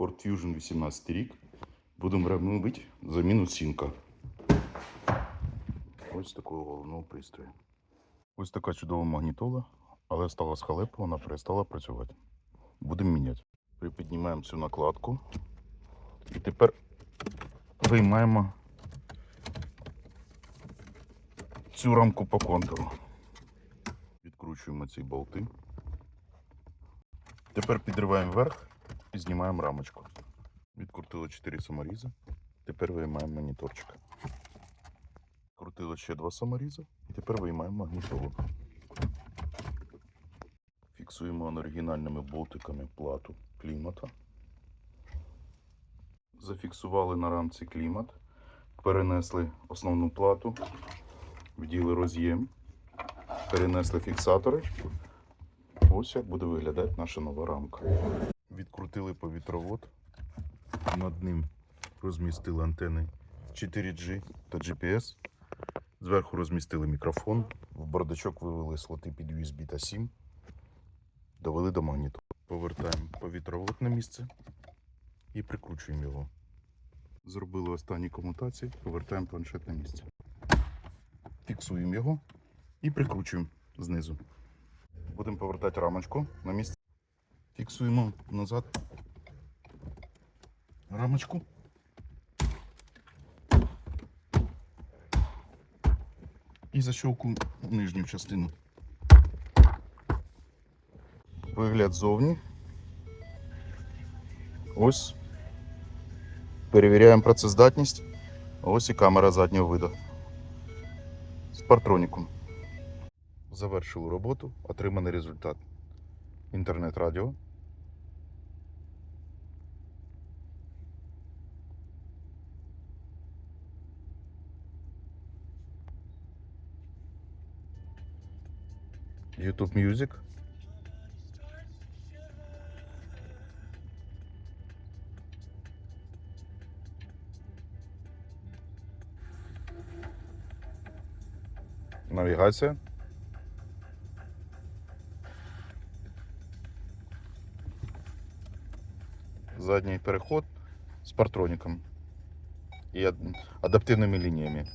Ford Fusion 18 рік. Будемо робити заміну сінка. Ось такого головного пристрою. Ось така чудова магнітола, але стала з халепу, вона перестала працювати. Будемо міняти. Припіднімаємо цю накладку. І тепер виймаємо цю рамку по контуру. Відкручуємо ці болти. Тепер підриваємо вверх і знімаємо рамочку. Відкрутили 4 саморізи. Тепер виймаємо моніторчик. Крутили ще два саморізи. І тепер виймаємо магнітолу. Фіксуємо оригінальними болтиками плату клімата. Зафіксували на рамці клімат. Перенесли основну плату, вділи роз'єм, перенесли фіксатори. Ось як буде виглядати наша нова рамка. Відкрутили повітровод. Над ним розмістили антени 4G та GPS. Зверху розмістили мікрофон. В бардачок вивели слоти під USB та SIM. Довели до магніту. Повертаємо повітровод на місце і прикручуємо його. Зробили останні комутації, повертаємо планшет на місце. Фіксуємо його і прикручуємо знизу. Будемо повертати рамочку на місце. Фіксуємо назад рамочку. І защелку нижню частину. Вигляд ззовні. Ось. Перевіряємо працездатність. Ось і камера заднього виду. З партроніком. Завершили роботу. Отриманий результат. Інтернет-радіо. YouTube Music. Навігація. Задній переход з партроніком і ад- адаптивними лініями.